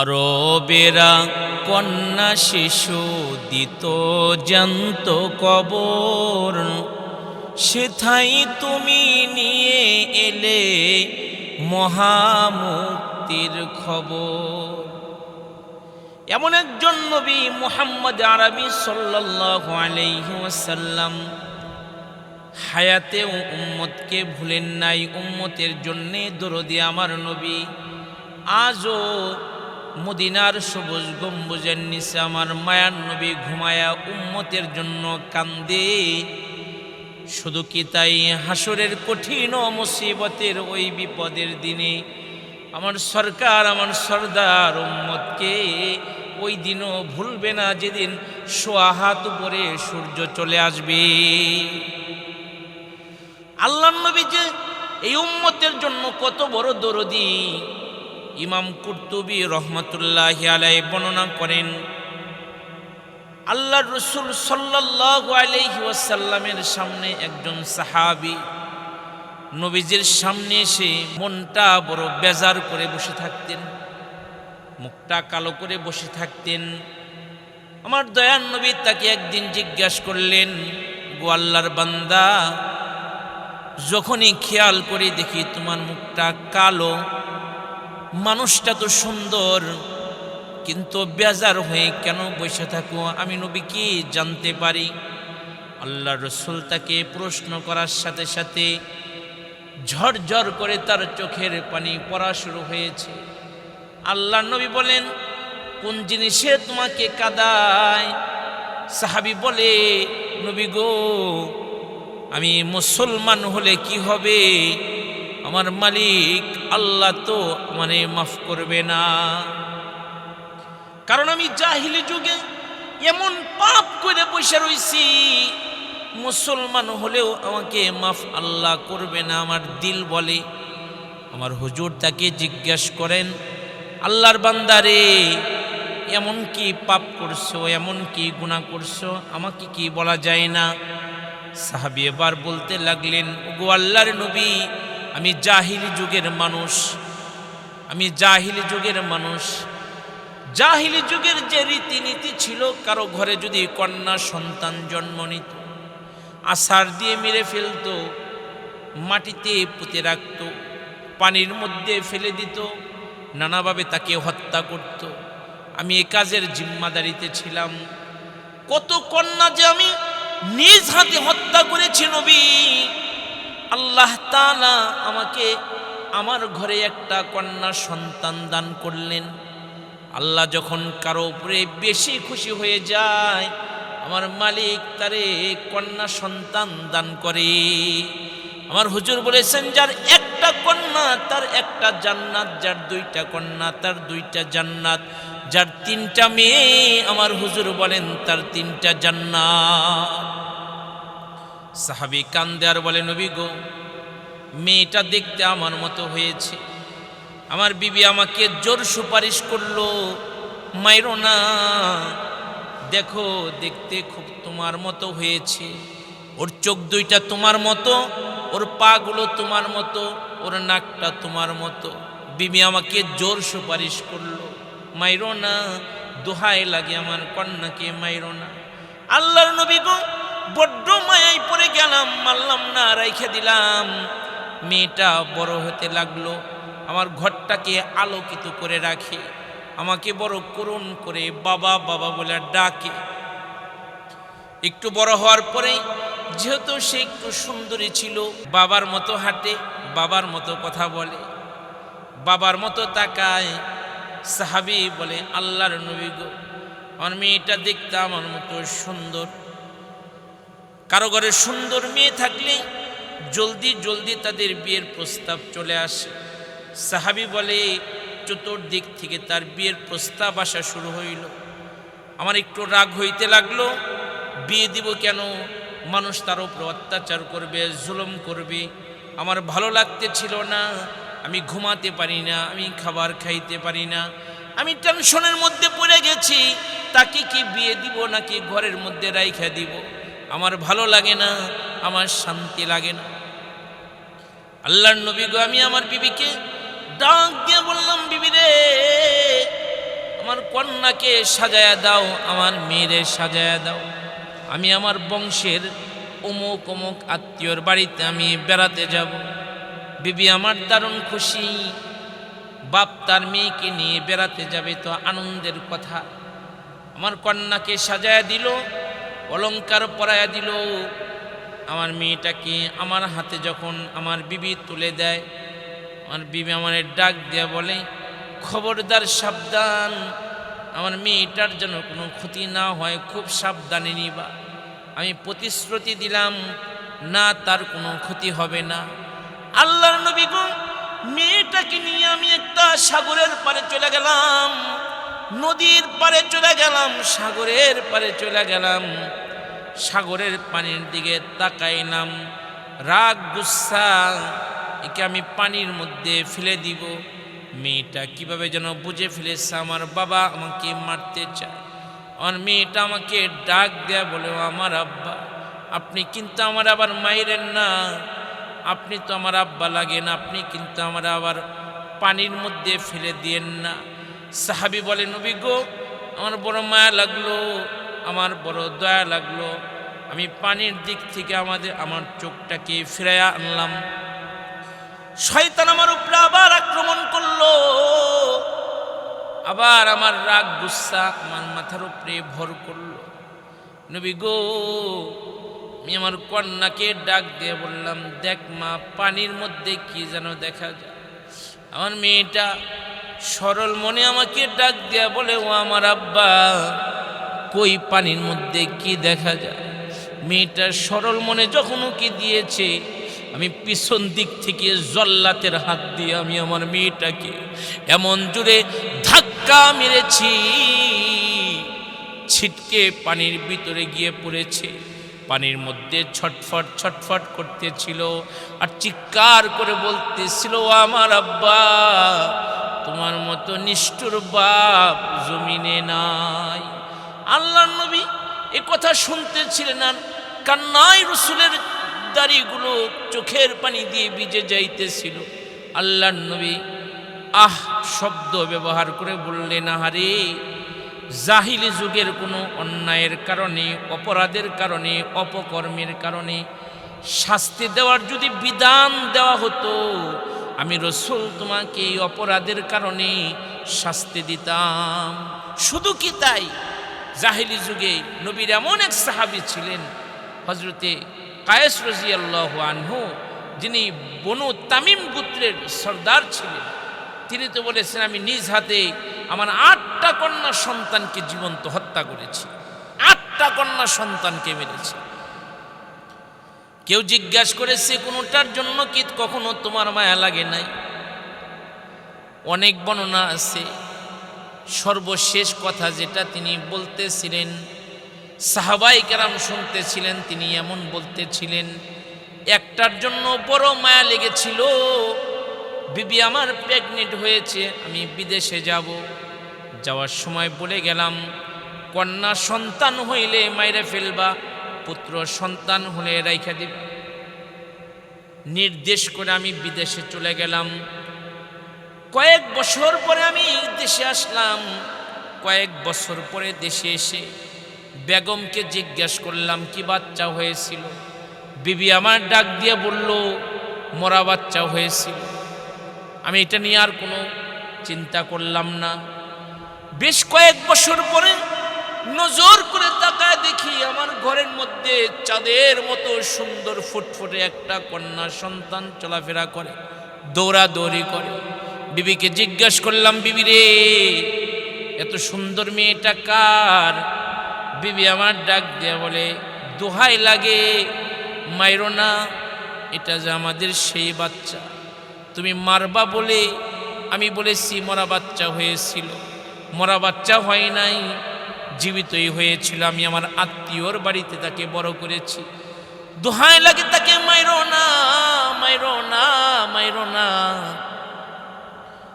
আরবেরা কন্যা শিশু দিত জান্ত কবর। সেথাই তুমি নিয়ে এলে মহামুক্তির খবর। এমন একজন নবী মুহাম্মদ আরবি ওয়াসাল্লাম। হায়াতেও উম্মতকে ভুলেন নাই, উম্মতের জন্যে দরদি আমার নবী। আজও মদিনার সবুজ গম্বুজের নিচে আমার মায়ার নবী ঘুমায়া উম্মতের জন্য কান্দে। শুধু কি তাই হাসরের কঠিন মুসিবতের ওই বিপদের দিনে আমার সরকার, আমার সর্দার উম্মতকে ওই দিনও ভুলবে না যেদিন সোয়া হাত উপরে সূর্য চলে আসবে। আল্লাহ নবী যে এই উম্মতের জন্য কত বড় দরদি। ইমাম কুর্তুবি রহমতুল্লাহ আলাই বর্ণনা করেন আল্লাহ রসুল সাল্লাহ আলহি ওয়াসাল্লামের সামনে একজন সাহাবি নবীজির সামনে এসে মনটা বড় বেজার করে বসে থাকতেন, মুখটা কালো করে বসে থাকতেন। আমার দয়ান নবী তাকে একদিন জিজ্ঞাসা করলেন, গো আল্লাহর বান্দা, যখনই খেয়াল করে দেখি তোমার মুখটা কালো মানুষটা তো সুন্দর, কিন্তু বেজার হয়ে কেন বসে থাকো? আমি নবী কি জানতে পারি? আল্লাহ রসুল তাকে প্রশ্ন করার সাথে সাথে ঝরঝর করে তার চোখের পানি পড়া শুরু হয়েছে। আল্লাহ নবী বলেন, কোন জিনিসে তোমাকে কাদায়? সাহাবি বলে, নবী গো, আমি মুসলমান হলে কি হবে? আমার মালিক, আল্লাহ তো মানে মাফ করবে না। কারণ আমি জাহিলি যুগে এমন পাপ করে বসে রইছি, মুসলমান হলেও আমাকে মাফ আল্লাহ করবে না, আমার দিল বলে। আমার হুজুর তাকে জিজ্ঞাসা করেন, আল্লাহর বান্দারে, এমন কি পাপ করছ, এমন কি গুণা করছ? আমাকে কি বলা যায় না? সাহাবি এবার বলতে লাগলেন গো আল্লাহর নবী আমি জাহিলি যুগের মানুষ, আমি জাহিলি যুগের মানুষ। জাহিলি যুগের যে রীতিনীতি ছিল, কারও ঘরে যদি কন্যা সন্তান জন্ম নিত, আষাঢ় দিয়ে মেরে ফেলতো, মাটিতে পুঁতে রাখত, পানির মধ্যে ফেলে দিত, নানাভাবে তাকে হত্যা করত। আমি এ কাজের জিম্মাদারিতে ছিলাম। কত কন্যা যে আমি নিজ হাতে হত্যা করেছি নবী। আল্লাহ তাআলা আমাকে আমার ঘরে একটা কন্যা সন্তান দান করলেন। আল্লাহ যখন কারও উপরে বেশি খুশি হয়ে যায়, আমার মালিক তারে কন্যা সন্তান দান করে। আমার হুজুর বলেছেন, যার একটা কন্যা, তার একটা জান্নাত, যার দুইটা কন্যা, তার দুইটা জান্নাত, যার তিনটা মেয়ে, আমার হুজুর বলেন, তার তিনটা জান্নাত। সাহাবি কান্দে আর বলে, নবী গো, মেয়েটা দেখতে আমার মতো হয়েছে। আমার বিবি আমাকে জোর সুপারিশ করল, মাইরো না। দেখো, দেখতে খুব তোমার মতো হয়েছে। ওর চোখ দুইটা তোমার মতো, ওর পাগুলো তোমার মতো, ওর নাকটা তোমার মতো। বিবি আমাকে জোর সুপারিশ করল, মাইরো না। দোহায় লাগে আমার কন্যাকে মাইরো না। আল্লাহর নবী গো বড্ড মায়াই পরে গেলাম, মারলাম না, রেখে দিলাম। মেয়েটা বড় হতে লাগল, আমার ঘরটাকে আলোকিত করে রাখে, আমাকে বড় করুণ করে বাবা বাবা বলে ডাকে। একটু বড় হওয়ার পরেই, যেহেতু সে একটু সুন্দরী ছিল, বাবার মতো হাঁটে, বাবার মতো কথা বলে। বাবার মতো তাকায়, সাহাবি বলে, আল্লাহর নবী গো, আমার মেয়েটা দেখতে আমার মতো সুন্দর। কারও ঘরে সুন্দর মেয়ে থাকলে জলদি জলদি তাদের বিয়ের প্রস্তাব চলে আসে। সাহাবি বলে, চতুর্দিক থেকে তার বিয়ের প্রস্তাব আসা শুরু হইল। আমার একটু রাগ হইতে লাগল, বিয়ে দিব কেন? মানুষ তার উপর অত্যাচার করবে, জুলম করবে। আমার ভালো লাগতে ছিল না, আমি ঘুমাতে পারি না, আমি খাবার খাইতে পারি না। আমি টেনশনের মধ্যে পড়ে গেছি, তাকে কি বিয়ে দিব নাকি ঘরের মধ্যে রাইখা দিব? আমার ভালো লাগে না, আমার শান্তি লাগে না। আল্লাহর নবী গো, আমি আমার বিবিকে ডাক দিয়ে বললাম, বিবি রে, আমার কন্যাকে সাজায়া দাও, আমার মেয়েরে সাজায়া দাও। আমি আমার বংশের অমুক অমুক আত্মীয়র বাড়িতে আমি বেড়াতে যাব। বিবি আমার দারুণ খুশি। বাপ তার মেয়েকে নিয়ে বেড়াতে যাবে, তো আনন্দের কথা। আমার কন্যাকে সাজায়া দিল অলংকার পরায়া দিল। আমার মেয়েটাকে আমার হাতে যখন আমার বিবি তুলে দেয়, আমার বিবি আমার ডাক দেয়া বলে, খবরদার, সাবধান। আমার মেয়েটার যেন কোনো ক্ষতি না হয়, খুব সাবধানে নিবা। আমি প্রতিশ্রুতি দিলাম, না, তার কোনো ক্ষতি হবে না। আল্লাহর নবী মেয়েটাকে নিয়ে আমি একটা সাগরের পারে চলে গেলাম। নদীর পারে চলে গেলাম, সাগরের পারে চলে গেলাম। সাগরের পানির দিকে তাকাইলাম। রাগ, গুসা, একে আমি পানির মধ্যে ফেলে দিব। মেয়েটা কীভাবে যেন বুঝে ফেলেছে, আমার বাবা আমাকে মারতে চায়। আমার মেয়েটা আমাকে ডাক দেয়া বলে আমার আব্বা, আপনি কিন্তু আমার আবার মাইরেন না। আপনি তো আমার আব্বা লাগেন আপনি কিন্তু আমার আবার পানির মধ্যে ফেলে দিয়েন না। সাহাবি বলে, নবী গো, আমার বড় মায়া লাগল, আমার বড় দয়া লাগল। আমি পানির দিক থেকে আমাদের, আমার চোখটাকে ফিরাইয়া আনলাম। শয়তান আমার উপরে আবার আক্রমণ করল। আবার আমার রাগ, গুসা আমার মাথার উপরে ভর করল। নবী গো, আমি আমার কন্যাকে ডাক দিয়ে বললাম, দেখ মা, পানির মধ্যে কি যেন দেখা যায়। আমার মেয়েটা সরল মনে আমাকে ডাক দেয়া বলে, ও আমার আব্বা, কই পানির মধ্যে কি দেখা যায়? মেয়েটা সরল মনে যখন কি দিয়েছে, আমি পিছন দিক থেকে জল্লাতের হাত দিয়ে আমি আমার মেয়েটাকে এমন জুড়ে ধাক্কা মেরেছি, ছিটকে পানির ভিতরে গিয়ে পড়েছে। পানির মধ্যে ছটফট ছটফট করতেছিল আর চিৎকার করে বলতেছিল, "ও আমার আব্বা তোমার মতো নিষ্ঠুর বাপ জমিনে নাই। আল্লাহ নবী এ কথা শুনতেছিলেন আর কান্নায় রসুলের দাড়িগুলো চোখের পানি দিয়ে ভিজে যাইতেছিল। আল্লাহ নবী আহ শব্দ ব্যবহার করে বললেন, আহারে, জাহিলি যুগের কোনো অন্যায়ের কারণে, অপরাধের কারণে, অপকর্মের কারণে শাস্তি দেওয়ার যদি বিধান দেওয়া হতো আমি রসুল তোমাকে এই অপরাধের কারণে শাস্তি দিতাম। শুধু কি তাই? জাহিলি যুগে নবীর এমন এক সাহাবি ছিলেন হজরতে কায়েস রাজিয়াল্লাহু আনহু, যিনি বনু তামিম গোত্রের সর্দার ছিলেন। তিনি তো বলেছেন, আমি নিজ হাতে আমার আটটা কন্যা সন্তানকে জীবন্ত হত্যা করেছি। আটটা কন্যা সন্তানকে মেরেছি। কেউ জিজ্ঞাসা করেছে কোনোটার জন্য কি কখনো তোমার মায়া লাগে নাই? অনেক বর্ণনা আছে। সর্বশেষ কথা যেটা তিনি বলতেছিলেন, সাহাবাই কেরাম শুনতেছিলেন, তিনি এমন বলতেছিলেন, একটার জন্য বড় মায়া লেগেছিল, বিবি আমার প্রেগনেন্ট হয়েছে, আমি বিদেশে যাব। যাওয়ার সময় বলে গেলাম, কন্যা সন্তান হইলে মাইরে ফেলবা। পুত্র সন্তান হলে রাইখা দিবা। নির্দেশ করে আমি বিদেশে চলে গেলাম। কয়েক বছর পরে আমি দেশে আসলাম। কয়েক বছর পরে দেশে এসে বেগমকে জিজ্ঞাসা করলাম, কি বাচ্চা হয়েছিল? বিবি আমার ডাক দিয়ে বলল, মরা বাচ্চা হয়েছিল। আমি এটা নিয়ে আর কোনো চিন্তা করলাম না। বেশ কয়েক বছর পরে নজর করে তাকায় দেখি আমার ঘরের মধ্যে চাঁদের মতো সুন্দর ফুটফুটে একটা কন্যা সন্তান চলাফেরা করে, দৌড়াদৌড়ি করে। বিবিকে জিজ্ঞাসা করলাম, বিবি রে, এত সুন্দর মেয়েটা কার? বিবি আমার ডাক দিয়ে বলে, দোহাই লাগে, মাইরো না, এটা যে আমাদের সেই বাচ্চা। তুমি মারবা বলে আমি বলেছি, মরা বাচ্চা হয়েছিল। মরা বাচ্চা হয় নাই জীবিতই হয়েছিল আমি আমার আত্মীয়র বাড়িতে তাকে বড় করেছি। দোহাই লাগে তাকে, মাইরো না মাইরো না মাইরো না।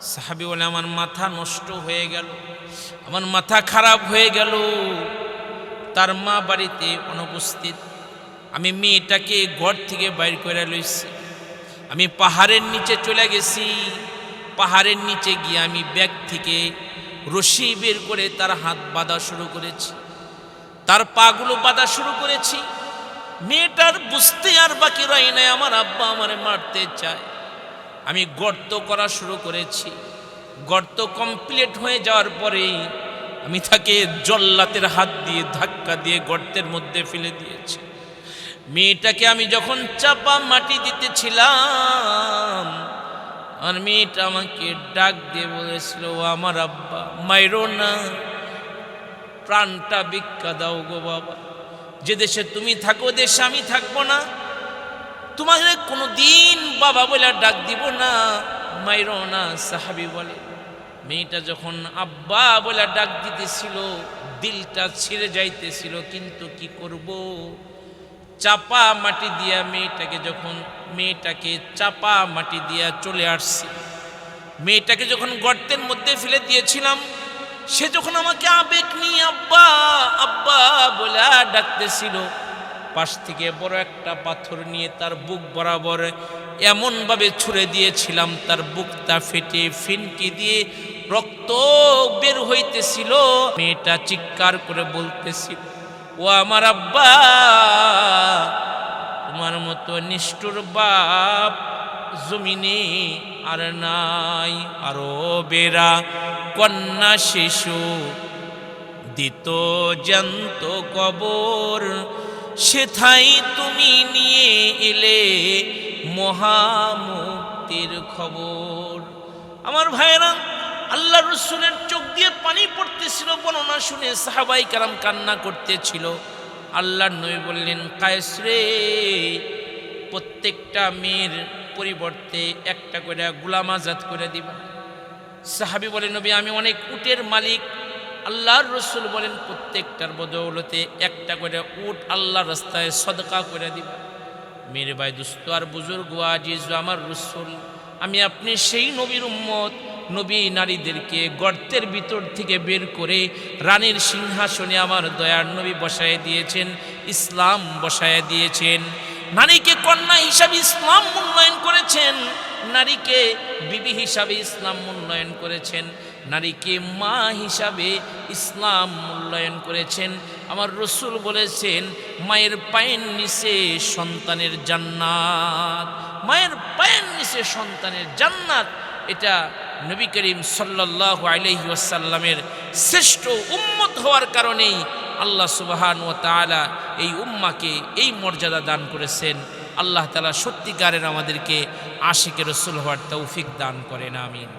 সাহাবি বলে, আমার মাথা নষ্ট হয়ে গেল, আমার মাথা খারাপ হয়ে গেল। তার মা বাড়িতে অনুপস্থিত, আমি মেয়েটাকে ঘর থেকে বাইর করে লইছি। আমি পাহাড়ের নিচে চলে গেছি। পাহাড়ের নিচে গিয়ে আমি ব্যাগ থেকে রশি বের করে তার হাত বাঁধা শুরু করেছি। তার পাগুলো বাঁধা শুরু করেছি। মেয়েটার বুঝতে আর বাকি রয় নাই, আমার আব্বা আমারে মারতে চায়। আমি গর্ত করা শুরু করেছি। গর্ত কমপ্লিট হয়ে যাওয়ার পরেই আমি তাকে জল্লাতের হাত দিয়ে ধাক্কা দিয়ে গর্তের মধ্যে ফেলে দিয়েছি। মেয়েটাকে আমি যখন চাপা মাটি দিতেছিলাম আর মেয়েটা আমাকে ডাক দিয়ে বলেছিল আমার আব্বা, মাইরো না। প্রাণটা ভিক্ষা দাও গো বাবা। যে দেশে তুমি থাকো দেশে আমি থাকব না। তোমাকে কোনো দিন বাবা বলে ডাক দিব না। মাইরো না, সাহাবি বলে। মেয়েটা যখন আব্বা বলে ডাক দিতেছিল, দিলটা ছিঁড়ে যাইতেছিল, কিন্তু কি করব? চাপা মাটি দিয়া মেয়েটাকে যখন মেয়েটাকে চাপা মাটি দিয়া চলে আসছি। মেয়েটাকে যখন গর্তের মধ্যে ফেলে দিয়েছিলাম, সে যখন আমাকে আবেগ নিয়ে আব্বা আব্বা বলে ডাকতেছিল। পাশ থেকে বড় একটা পাথর নিয়ে তার বুক বরাবর এমনভাবে ছুঁড়ে দিয়েছিলাম, তার বুকটা ফেটে ফিনকি দিয়ে রক্ত বের হইতেছিল। মেয়েটা চিৎকার করে বলতেছিল, ও আমার আব্বা তোমার মতো নিষ্ঠুর বাপ জমিনে আর নাই। আরও বেরা কন্যা শিশু, দিত জ্যান্ত কবর, সেথাই তুমি নিয়ে এলে মহামুক্তির খবর। আমার ভাইয়েরা, আল্লাহ রসুলের চোখ দিয়ে পানি পড়তেছিল, বর্ণনা শুনে সাহাবাই কারাম কান্না করতেছিল। আল্লাহর নবী বললেন, কায়েস রে, প্রত্যেকটা মেয়ের পরিবর্তে একটা করে গুলাম আজাদ করে দিবা। সাহাবি বলেন, নবী, আমি অনেক উটের মালিক। আল্লাহর রসুল বলেন, প্রত্যেকটার বদৌলতে একটা করে উট আল্লাহ রাস্তায় সদকা করে দিবা। মেরে ভাই, দুস্ত আর বুজুর্গ, আজিজ আমার রসুল, আমি আপনি সেই নবীর উম্মত। নবী নারীদেরকে গর্তের ভিতর থেকে বের করে রানীর সিংহাসনে আমার দয়ার নবী বসায় দিয়েছেন, ইসলাম বসায় দিয়েছেন। নারীকে কন্যা হিসাবে ইসলাম মূল্যায়ন করেছেন, নারীকে বিবি হিসাবে ইসলাম মূল্যায়ন করেছেন, নারীকে মা হিসাবে ইসলাম মূল্যায়ন করেছেন। আমার রসুল বলেছেন, মায়ের পায়ের নিচে সন্তানের জান্নাত, মায়ের পায়ের নিচে সন্তানের জান্নাত, এটা নবী করিম সাল্লাহ আলহি ওয়াসাল্লামের শ্রেষ্ঠ উম্মত হওয়ার কারণেই আল্লাহ সুবাহান ও তালা এই উম্মাকে এই মর্যাদা দান করেছেন। আল্লাহ তালা সত্যিকারের আমাদেরকে আশিকের রসুল হওয়ার তৌফিক দান করেন, আমিন।